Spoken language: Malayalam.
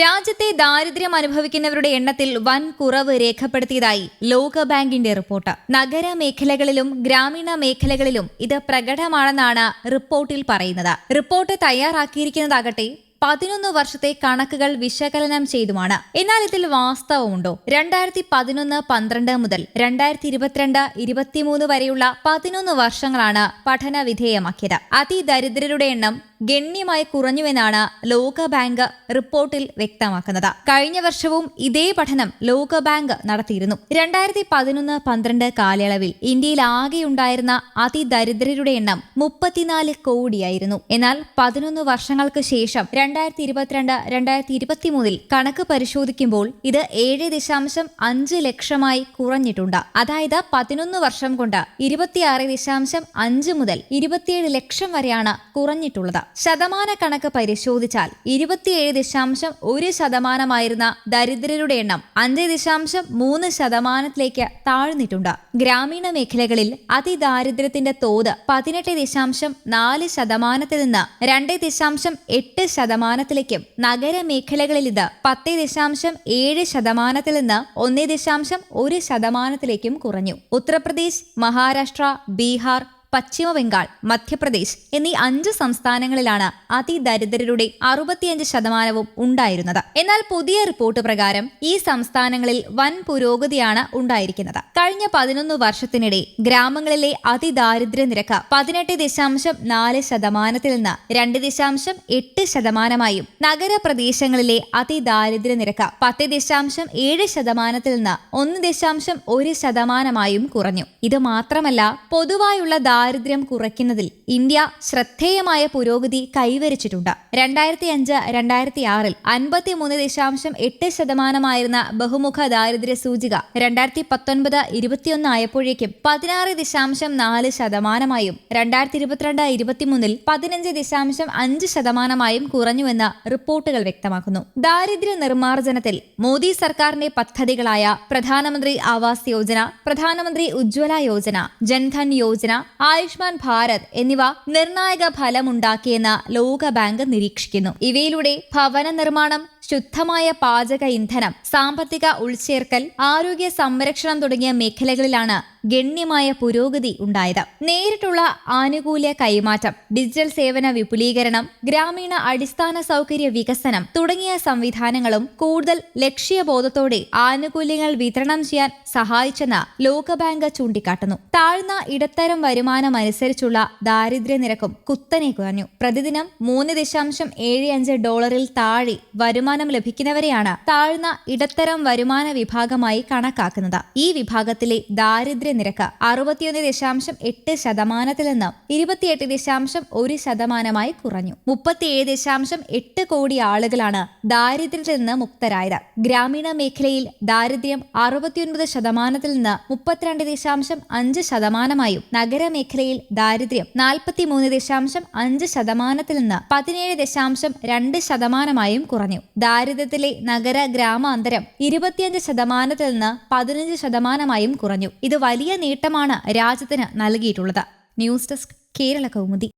രാജ്യത്തെ ദാരിദ്ര്യം അനുഭവിക്കുന്നവരുടെ എണ്ണത്തിൽ വൻ കുറവ് രേഖപ്പെടുത്തിയതായി ലോക ബാങ്കിന്റെ റിപ്പോർട്ട്. നഗര മേഖലകളിലും ഗ്രാമീണ മേഖലകളിലും ഇത് പ്രകടമാണെന്നാണ് റിപ്പോർട്ടിൽ പറയുന്നത്. റിപ്പോർട്ട് തയ്യാറാക്കിയിരിക്കുന്നതാകട്ടെ പതിനൊന്ന് വർഷത്തെ കണക്കുകൾ വിശകലനം ചെയ്തുമാണ്. എന്നാൽ ഇതിൽ വാസ്തവമുണ്ടോ? രണ്ടായിരത്തി പതിനൊന്ന് പന്ത്രണ്ട് മുതൽ രണ്ടായിരത്തി ഇരുപത്തിരണ്ട് ഇരുപത്തിമൂന്ന് വരെയുള്ള പതിനൊന്ന് വർഷങ്ങളാണ് പഠന വിധേയമാക്കിയത് അതിദരിദ്രരുടെ എണ്ണം ഗണ്യമായി കുറഞ്ഞുവെന്നാണ് ലോകബാങ്ക് റിപ്പോർട്ടിൽ വ്യക്തമാക്കുന്നത്. കഴിഞ്ഞ വർഷവും ഇതേ പഠനം ലോകബാങ്ക് നടത്തിയിരുന്നു. രണ്ടായിരത്തി പതിനൊന്ന് പന്ത്രണ്ട് കാലയളവിൽ ഇന്ത്യയിൽ ആകെയുണ്ടായിരുന്ന അതിദരിദ്രരുടെ എണ്ണം മുപ്പത്തിനാല് കോടിയായിരുന്നു. എന്നാൽ പതിനൊന്ന് വർഷങ്ങൾക്ക് ശേഷം രണ്ടായിരത്തി ഇരുപത്തിരണ്ട് രണ്ടായിരത്തി ഇരുപത്തിമൂന്നിൽ കണക്ക് പരിശോധിക്കുമ്പോൾ ഇത് ഏഴ് ദശാംശം അഞ്ച് ലക്ഷമായി കുറഞ്ഞിട്ടുണ്ട്. അതായത് പതിനൊന്ന് വർഷം കൊണ്ട് ഇരുപത്തിയാറ് ദശാംശം അഞ്ച് മുതൽ ഇരുപത്തിയേഴ് ലക്ഷം വരെയാണ് കുറഞ്ഞിട്ടുള്ളത്. ശതമാന കണക്ക് പരിശോധിച്ചാൽ ഇരുപത്തിയേഴ് ദശാംശം ഒരു ശതമാനമായിരുന്ന ദരിദ്രരുടെ എണ്ണം അഞ്ച് ദശാംശം മൂന്ന് ശതമാനത്തിലേക്ക് താഴ്ന്നിട്ടുണ്ട്. ഗ്രാമീണ മേഖലകളിൽ അതിദാരിദ്ര്യത്തിന്റെ തോത് പതിനെട്ട് ദശാംശം നാല് ശതമാനത്തിൽ നിന്ന് രണ്ട് ദശാംശം എട്ട് ശതമാനത്തിലേക്കും നഗര മേഖലകളിൽ ഇത് പത്ത് ദശാംശം ഏഴ് ശതമാനത്തിൽ നിന്ന് ഒന്ന് ദശാംശം ഒരു ശതമാനത്തിലേക്കും കുറഞ്ഞു. ഉത്തർപ്രദേശ് മഹാരാഷ്ട്ര ബീഹാർ പശ്ചിമ ബംഗാൾ മധ്യപ്രദേശ് എന്നീ അഞ്ച് സംസ്ഥാനങ്ങളിലാണ് അതിദരിദ്രരുടെ അറുപത്തിയഞ്ച് ശതമാനവും ഉണ്ടായിരുന്നത്. എന്നാൽ പുതിയ റിപ്പോർട്ട് പ്രകാരം ഈ സംസ്ഥാനങ്ങളിൽ വൻ പുരോഗതിയാണ് ഉണ്ടായിരിക്കുന്നത്. കഴിഞ്ഞ പതിനൊന്ന് വർഷത്തിനിടെ ഗ്രാമങ്ങളിലെ അതിദാരിദ്ര്യ നിരക്ക് പതിനെട്ട് ദശാംശം നാല് ശതമാനത്തിൽ നിന്ന് രണ്ട് ദശാംശം എട്ട് ശതമാനമായും നഗരപ്രദേശങ്ങളിലെ അതിദാരിദ്ര്യ നിരക്ക് പത്ത് ദശാംശം ഏഴ് ശതമാനത്തിൽ നിന്ന് ഒന്ന് ദശാംശം ഒരു ശതമാനമായും കുറഞ്ഞു. ഇത് മാത്രമല്ല പൊതുവായുള്ള ദാരിദ്ര്യം കുറയ്ക്കുന്നതിൽ ഇന്ത്യ ശ്രദ്ധേയമായ പുരോഗതി കൈവരിച്ചിട്ടുണ്ട്. രണ്ടായിരത്തി അഞ്ച് രണ്ടായിരത്തി ആറിൽ അൻപത്തിമൂന്ന് ദശാംശം എട്ട് ശതമാനമായിരുന്ന ബഹുമുഖ ദാരിദ്ര്യ സൂചിക രണ്ടായിരത്തി പത്തൊൻപത് ഇരുപത്തിയൊന്ന് ആയപ്പോഴേക്കും പതിനാറ് ദശാംശം നാല് ശതമാനമായും രണ്ടായിരത്തി ഇരുപത്തിരണ്ട് ഇരുപത്തിമൂന്നിൽ പതിനഞ്ച് ദശാംശം അഞ്ച് ശതമാനമായും കുറഞ്ഞുവെന്ന് റിപ്പോർട്ടുകൾ വ്യക്തമാക്കുന്നു. ദാരിദ്ര്യ നിർമ്മാർജനത്തിൽ മോദി സർക്കാരിന്റെ പദ്ധതികളായ പ്രധാനമന്ത്രി ആവാസ് യോജന പ്രധാനമന്ത്രി ഉജ്ജ്വല യോജന ജൻധൻ യോജന ആയുഷ്മാൻ ഭാരത് എന്നിവ നിർണായക ഫലമുണ്ടാക്കിയെന്ന് ലോകബാങ്ക് നിരീക്ഷിക്കുന്നു. ഇവയിലൂടെ ഭവന നിർമ്മാണം ശുദ്ധമായ പാചക ഇന്ധനം സാമ്പത്തിക ഉൾച്ചേർക്കൽ ആരോഗ്യ സംരക്ഷണം തുടങ്ങിയ മേഖലകളിലാണ് ഗണ്യമായ പുരോഗതി ഉണ്ടായത്. നേരിട്ടുള്ള ആനുകൂല്യ കൈമാറ്റം ഡിജിറ്റൽ സേവന വിപുലീകരണം ഗ്രാമീണ അടിസ്ഥാന സൗകര്യ വികസനം തുടങ്ങിയ സംവിധാനങ്ങളും കൂടുതൽ ലക്ഷ്യബോധത്തോടെ ആനുകൂല്യങ്ങൾ വിതരണം ചെയ്യാൻ സഹായിച്ചെന്ന് ലോകബാങ്ക് ചൂണ്ടിക്കാട്ടുന്നു. താഴ്ന്ന ഇടത്തരം വരുമാനം അനുസരിച്ചുള്ള ദാരിദ്ര്യ നിരക്കും കുത്തനെ കുറഞ്ഞു. പ്രതിദിനം മൂന്ന് ദശാംശം ഏഴ് അഞ്ച് ഡോളറിൽ താഴെ വരുമാനം ലഭിക്കുന്നവരെയാണ് താഴ്ന്ന ഇടത്തരം വരുമാന വിഭാഗമായി കണക്കാക്കുന്നത്. ഈ വിഭാഗത്തിലെ ദാരിദ്ര്യ നിരക്ക് അറുപത്തിയൊന്ന് ദശാംശം എട്ട് ശതമാനത്തിൽ നിന്ന് ഇരുപത്തിയെട്ട് ദശാംശം ഒരു ശതമാനമായി കുറഞ്ഞു. മുപ്പത്തിയേഴ് ദശാംശം എട്ട് കോടി ആളുകളാണ് ദാരിദ്ര്യത്തിൽ നിന്ന് മുക്തരായത്. ഗ്രാമീണ മേഖലയിൽ ദാരിദ്ര്യം അറുപത്തിയൊൻപത് ശതമാനത്തിൽ നിന്ന് മുപ്പത്തിരണ്ട് ദശാംശം അഞ്ച് ശതമാനമായും നഗരമേഖലയിൽ ദാരിദ്ര്യം നാൽപ്പത്തിമൂന്ന് ദശാംശം അഞ്ച് ശതമാനത്തിൽ നിന്ന് പതിനേഴ് ദശാംശം രണ്ട് ശതമാനമായും കുറഞ്ഞു. ദാരിദ്ര്യത്തിലെ നഗര ഗ്രാമാന്തരം ഇരുപത്തിയഞ്ച് ശതമാനത്തിൽ നിന്ന് പതിനഞ്ച് ശതമാനമായും കുറഞ്ഞു. ഇത് വലിയ നേട്ടമാണ് രാജ്യത്തിന് നൽകിയിട്ടുള്ളത്. News desk Kerala Kaumudi.